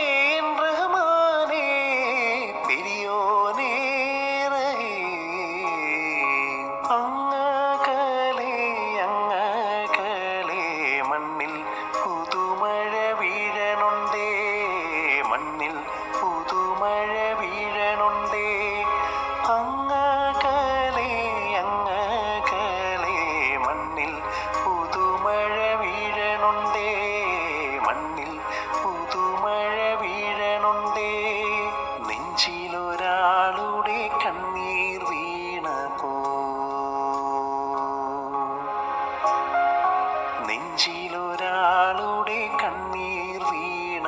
N റഹ്മാനേ പെരിയോനേ റഹീം അങ്ങകലെ അങ്ങകലെ മണ്ണിൽ പുതുമഴ വീഴണുണ്ടേ മണ്ണിൽ മണ്ണിൽ പുതുമഴ വീഴണുണ്ടേ. നെഞ്ചിലൊരാളുടെ കണ്ണീർ വീണ പോ നെഞ്ചിലൊരാളുടെ കണ്ണീർ വീണ